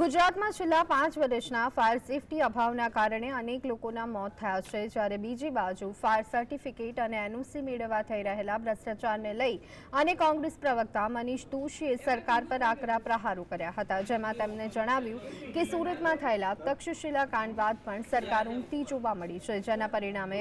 ગુજરાતમાં છેલ્લા પાંચ વર્ષના ફાયર સેફટી અભાવના કારણે અનેક લોકોના મોત થયા છે. જ્યારે બીજી બાજુ ફાયર સર્ટિફિકેટ અને એનઓસી મેળવવા થઈ રહેલા ભ્રષ્ટાચારને લઈ અને કોંગ્રેસ પ્રવક્તા મનીષ દોશીએ સરકાર પર આકરા પ્રહારો કર્યા હતા, જેમાં તેમણે જણાવ્યું કે સુરતમાં થયેલા તક્ષશિલા કાંડ બાદ પણ સરકાર ઊંઘતી જોવા મળી છે, જેના પરિણામે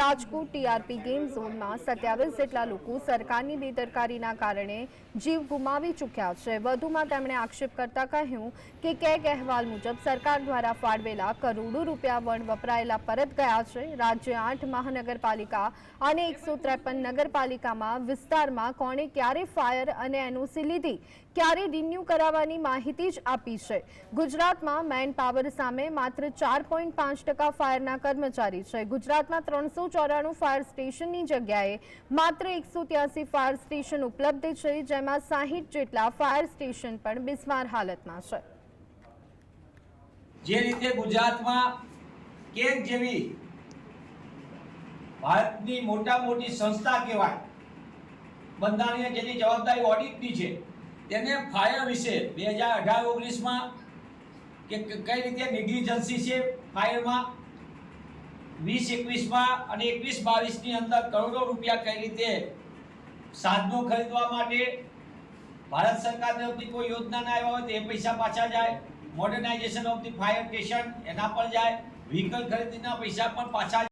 રાજકોટ ટીઆરપી ગેમ ઝોનમાં સત્યાવીસ જેટલા લોકો સરકારની બેદરકારીના કારણે જીવ ગુમાવી ચૂક્યા છે. વધુમાં તેમણે આક્ષેપ કરતા કહ્યું કે કેગ અહેવાલ મુજબ સરકાર દ્વારા ફાળવેલા કરોડો રૂપિયા વણ વપરાયેલા પરત ગયા છે. રાજ્ય આઠ મહાનગરપાલિકા અને એકસો ત્રેપન નગરપાલિકામાં વિસ્તારમાં કોણે ક્યારે ફાયર અને એનઓસી લીધી? ક્યારે રિન્યૂ કરાવવાની માહિતી જ આપી છે. ગુજરાતમાં મેન પાવર સામે માત્ર ચાર પોઈન્ટ પાંચ ટકા ફાયરના કર્મચારી છે. ગુજરાતમાં ત્રણસો ચોરાણું ફાયર સ્ટેશનની જગ્યાએ માત્ર એકસો ત્યાસી ફાયર સ્ટેશન ઉપલબ્ધ છે, જેમાં સાહીઠ જેટલા ફાયર સ્ટેશન પણ બિસ્માર હાલતમાં છે. જે રીતે ગુજરાતમાં કેક જેવી ભારતની મોટા મોટી સંસ્થા કહેવાય, બંધારણીય જેની જવાબદારી ઓડિટની છે, તેને ફાયર વિશે બે હજાર અઢાર ઓગણીસમાં કે કઈ રીતે નિગ્લિજન્સી છે ફાયરમાં, વીસ એકવીસમાં અને એકવીસ બાવીસની અંદર કરોડો રૂપિયા કઈ રીતે સાધનો ખરીદવા માટે ભારત સરકાર તરફથી કોઈ યોજના ના આવ્યા હોય તો એ પૈસા પાછા જાય. Modernization of the fire station એના પર જાય. વ્હીકલ ખરીદીના પૈસા પણ પાછા